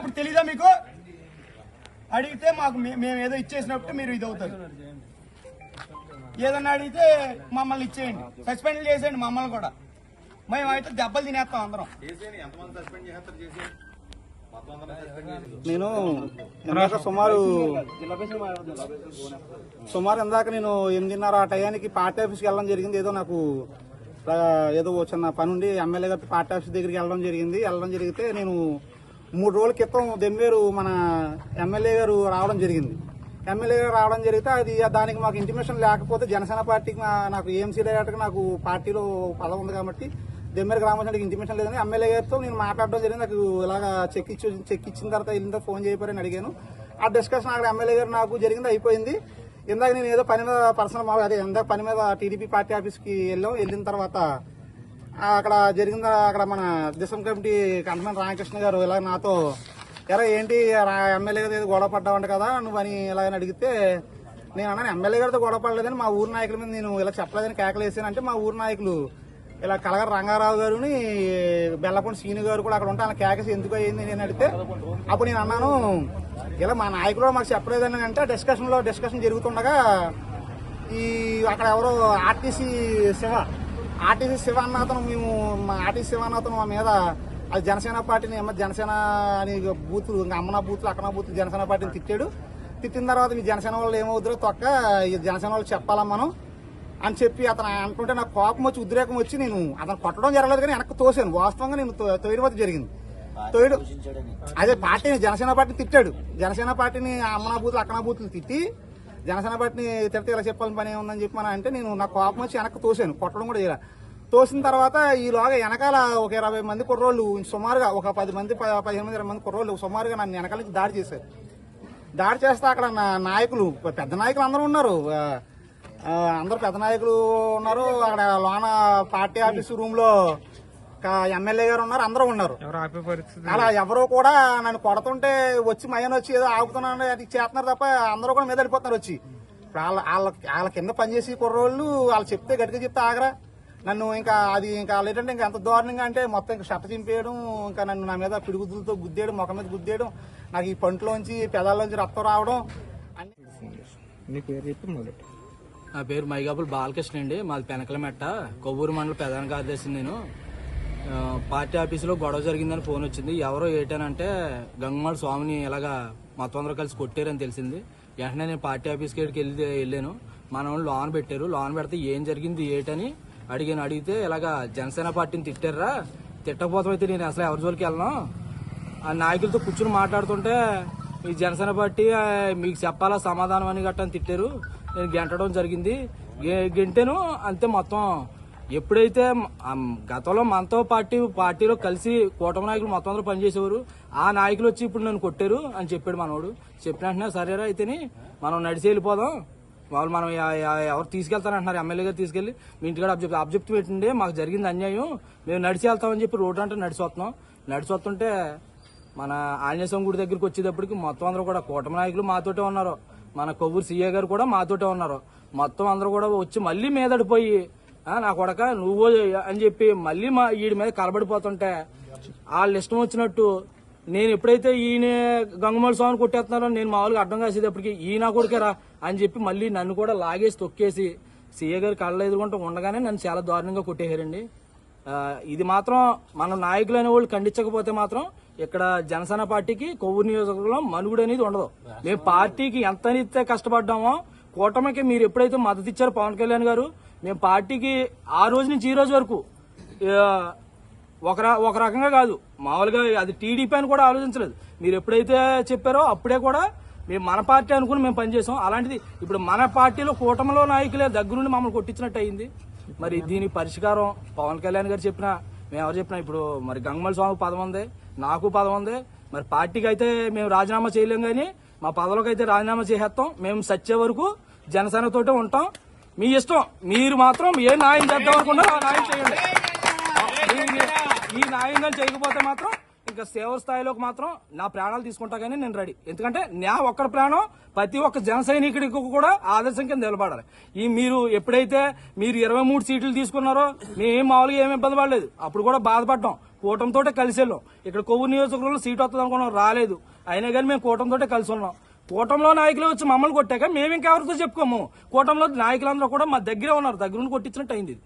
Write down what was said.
అప్పుడు తెలీదా మీకు? అడిగితే మాకు మే- మేము ఏదో ఇచ్చేసినప్పుడు మీరు ఇది అవుతారు ఏదన్నా అడిగితే మమ్మల్ని ఇచ్చేయండి. సస్పెండ్ చేసేయండి మమ్మల్ని కూడా. మేము అయితే దెబ్బలు తినేస్తాం అందరం. నేను ఇందాక సుమారు సుమారు ఇందాక నేను ఎనిమిదిన్నర ఆ టయానికి పార్టీ ఆఫీస్కి వెళ్ళడం జరిగింది. ఏదో నాకు ఏదో చిన్న పని ఉండి ఎమ్మెల్యే గారి పార్టీ ఆఫీస్ దగ్గరికి వెళ్ళడం జరిగింది. వెళ్ళడం జరిగితే నేను మూడు రోజుల క్రితం దెమ్మేరు మన ఎమ్మెల్యే గారు రావడం జరిగింది. ఎమ్మెల్యే గారు రావడం జరిగితే అది దానికి మాకు ఇంటిమేషన్ లేకపోతే జనసేన పార్టీకి నాకు ఏఎంసీ డైరెక్టర్గా నాకు పార్టీలో పదవి ఉంది కాబట్టి దెమ్మేరు గ్రామపంచాయతీకి ఇంటిమేషన్ లేదని ఎమ్మెల్యే గారితో నేను మాట్లాడడం జరిగింది. నాకు ఇలాగ చెక్ ఇచ్చి చెక్ ఇచ్చిన తర్వాత వెళ్ళిన తర్వాత ఫోన్ చేయపారని అడిగాను. ఆ డిస్కషన్ అక్కడ ఎమ్మెల్యే గారు నాకు జరిగింది అయిపోయింది. ఇందాక నేను ఏదో పని మీద పర్సనల్ మా అదే ఇందాక పని మీద టీడీపీ పార్టీ ఆఫీస్కి వెళ్ళాం. వెళ్ళిన తర్వాత అక్కడ జరిగింది అక్కడ మన దిశం కమిటీ కంటమని రామకృష్ణ గారు ఇలా నాతో ఎరా ఏంటి ఎమ్మెల్యే గారు ఏదో గొడవ పడ్డావంట కదా నువ్వు అని ఇలాగని అడిగితే నేను అన్నాను ఎమ్మెల్యే గారితో గొడవ పడలేదని మా ఊరి నాయకుల మీద నేను ఇలా చెప్పలేదని కేకలేసాను అంటే మా ఊరి నాయకులు ఇలా కలగర రంగారావు గారుని బెల్లపండి సీని గారు కూడా అక్కడ ఉంటే ఆయన కేకసి ఎందుకు అయ్యింది నేను అడిగితే అప్పుడు నేను అన్నాను ఇలా మా నాయకులు మాకు చెప్పలేదని అంటే డిస్కషన్లో డిస్కషన్ జరుగుతుండగా ఈ అక్కడ ఎవరో ఆర్టీసీ శివ ఆర్టీసీ శివ అన్న అతను మేము మా ఆర్టీసీ శివ అన్న అతను మా మీద అది జనసేన పార్టీని ఏమో జనసేన అని బూతులు ఇంకా అమ్మన బూతులు అక్కన బూతులు జనసేన పార్టీని తిట్టాడు. తిట్టిన తర్వాత మీ జనసేన వాళ్ళు ఏమవుతారో తొక్క ఈ జనసేన వాళ్ళు చెప్పాలా మనం అని చెప్పి అతను అనుకుంటే నాకు కోపం వచ్చి ఉద్రేకం వచ్చి నేను అతను కొట్టడం జరగలేదు కానీ వెనక్కి తోసాను వాస్తవంగా నేను తొయ్యవద్ద జరిగింది. తొయ్యడు అదే పార్టీని జనసేన పార్టీని తిట్టాడు. జనసేన పార్టీని అమ్మనా బూతులు అక్కన బూతులు తిట్టి జనసేన పార్టీని తిడితే ఇలా చెప్పాలని పని ఏముందని చెప్పి అంటే నేను నాకు కోపం వచ్చి వెనక్కి తోసాను కొట్టడం కూడా చేయాలి. తోసిన తర్వాత ఈలోగా వెనకాల ఒక ఇరవై మంది కుర్రోళ్ళు సుమారుగా ఒక పది మంది పదిహేను మంది ఇరవై మంది కుర్రోళ్ళు సుమారుగా నన్ను వెనకాల నుంచి దాడి చేశారు. దాడి చేస్తే అక్కడ నా నాయకులు పెద్ద నాయకులు అందరూ ఉన్నారు. అందరు అందరూ పెద్ద నాయకులు ఉన్నారు. అక్కడ లోన పార్టీ ఆఫీస్ రూమ్లో ఎమ్మెల్యే గారు ఉన్నారు అందరూ ఉన్నారు. అలా ఎవరో కూడా నన్ను కొడుతుంటే వచ్చి మయ్యన వచ్చి ఏదో ఆగుతున్నాను అది చేస్తున్నారు తప్ప అందరూ కూడా మీద వెళ్ళిపోతున్నారు వచ్చి. వాళ్ళ వాళ్ళ వాళ్ళ కింద పనిచేసి కుర్రోళ్ళు వాళ్ళు చెప్తే గట్టిగా చెప్తే ఆగరా. నన్ను ఇంకా అది ఇంకా వాళ్ళు ఏంటంటే ఇంకా ఎంత దారుణంగా అంటే మొత్తం ఇంకా షట్ట చింపేయడం ఇంకా నన్ను నా మీద పిడుగుదులతో గుద్దేయడం ముఖం మీద గుద్దేయడం నాకు ఈ పంటలోంచి పెదాల్లోంచి రక్తం రావడం నా పేరు మైగాపుల్ బాలకృష్ణ అండి. మాది పెనకలమెట్ట. కొవ్వూరు మండల ప్రధాన కార్యదర్శి నేను. పార్టీ ఆఫీసులో గొడవ జరిగిందని ఫోన్ వచ్చింది. ఎవరో ఏటానంటే గంగమాల స్వామిని ఇలాగా మొత్తం అందరూ కలిసి కొట్టారని తెలిసింది. వెంటనే నేను పార్టీ ఆఫీస్కి వెళ్ళి వెళ్ళాను. మన వాళ్ళు లోన్ పెట్టారు. లోన్ పెడితే ఏం జరిగింది ఏటని అడిగాను. అడిగితే ఇలాగా జనసేన పార్టీని తిట్టారా? తిట్టకపోతే నేను అసలు ఎవరి జోలికి వెళ్ళను? ఆ నాయకులతో కూర్చుని మాట్లాడుతుంటే ఈ జనసేన పార్టీ మీకు చెప్పాలా సమాధానం అని గట్టని అని తిట్టారు. నేను గెంటడం జరిగింది. గె- గెంటాను. అంతే మొత్తం. ఎప్పుడైతే గతంలో మనతో పార్టీ పార్టీలో కలిసి కూటమి నాయకులు మొత్తం అందరూ పనిచేసేవారు ఆ నాయకులు వచ్చి ఇప్పుడు నన్ను కొట్టారు అని చెప్పాడు మనోడు. చెప్పిన వెంటనే సరేరా అయితేని మనం నడిచి వెళ్ళిపోదాం. వాళ్ళు మనం ఎవరు తీసుకెళ్తానంటున్నారు ఎమ్మెల్యే గారు తీసుకెళ్ళి మీ ఇంటికాడ అబ్జెక్ట్ అబ్జెక్ట్ పెట్టండి మాకు జరిగింది అన్యాయం. మేము నడిచి వెళ్తామని చెప్పి రోడ్డు అంటే నడిచి వస్తున్నాం. నడిచి వస్తుంటే మన ఆంజనేయ స్వామి గుడి దగ్గరికి వచ్చేటప్పటికి మొత్తం అందరూ కూడా కూటమి నాయకులు మాతోటే ఉన్నారు. మన కొవ్వూరు సీఏ గారు కూడా మాతోటే ఉన్నారు. మొత్తం అందరూ కూడా వచ్చి మళ్ళీ మీదడిపోయి నా కొడక నువ్వు అని చెప్పి మళ్ళీ మా వీడి మీద కలబడిపోతుంటే వాళ్ళు ఇష్టం వచ్చినట్టు నేను ఎప్పుడైతే ఈయన గంగమల స్వామిని కొట్టేస్తున్నారో నేను మామూలుగా అడ్డం కాసేటప్పటికి ఈయన కొడుకేరా అని చెప్పి మళ్ళీ నన్ను కూడా లాగేసి తొక్కేసి సీఏ గారు కళ్ళ ఎదుర్కొంటూ ఉండగానే నన్ను చాలా దారుణంగా కొట్టేశారండి. ఇది మాత్రం మన నాయకులు అనే వాళ్ళు ఖండించకపోతే మాత్రం ఇక్కడ జనసేన పార్టీకి కొవ్వూరు నియోజకవర్గంలో మనుగుడు అనేది ఉండదు. మేము పార్టీకి ఎంత కష్టపడ్డామో కూటమికి మీరు ఎప్పుడైతే మద్దతు ఇచ్చారో పవన్ కళ్యాణ్ గారు మేము పార్టీకి ఆ రోజు నుంచి ఈ రోజు వరకు ఒక ఒక రకంగా కాదు. మామూలుగా అది టీడీపీ అని కూడా ఆలోచించలేదు. మీరు ఎప్పుడైతే చెప్పారో అప్పుడే కూడా మేము మన పార్టీ అనుకుని మేము పనిచేసాం అలాంటిది ఇప్పుడు మన పార్టీలో కూటమిలో నాయకులే దగ్గరుండి మమ్మల్ని కొట్టించినట్టు అయింది. మరి దీనికి పరిష్కారం పవన్ కళ్యాణ్ గారు చెప్పిన మేము ఎవరు చెప్పినా ఇప్పుడు మరి గంగమల స్వామి పదం ఉంది నాకు పదం ఉంది. మరి పార్టీకి అయితే మేము రాజీనామా చేయలేం కానీ మా పదవులకు అయితే రాజీనామా చేసేస్తాం. మేము సచ్చే వరకు జనసేనతోటే ఉంటాం. మీ ఇష్టం. మీరు మాత్రం ఏ న్యాయం చేద్దాం అనుకున్నారో ఆ న్యాయం చేయండి. ఈ- న్యాయంగా చేయకపోతే మాత్రం ఇంకా సేవ స్థాయిలోకి మాత్రం నా ప్రాణాలు తీసుకుంటా కానీ నేను రెడీ. ఎందుకంటే నా ఒక్కడి ప్రాణం ప్రతి ఒక్క జన సైనికుడికి కూడా ఆదర్శం కింద నిలబడాలి. ఈ మీరు ఎప్పుడైతే మీరు ఇరవై మూడు సీట్లు తీసుకున్నారో మేము మామూలుగా ఏమి ఇబ్బంది పడలేదు. అప్పుడు కూడా బాధపడ్డాం. కూటమితోటే కలిసి వెళ్ళాం. ఇక్కడ కొవ్వు నియోజకవర్గంలో సీట్ వస్తుంది అనుకున్నాం రాలేదు. అయినా కానీ మేము కూటమితోటే కలిసి ఉన్నాం. కూటంలో నాయకులు వచ్చి మమ్మల్ని కొట్టాక మేము ఇంకెవరితో చెప్పుకోము? కూటంలో నాయకులందరూ కూడా మా దగ్గరే ఉన్నారు. దగ్గర నుండి కొట్టించినట్టు అయింది ఇది.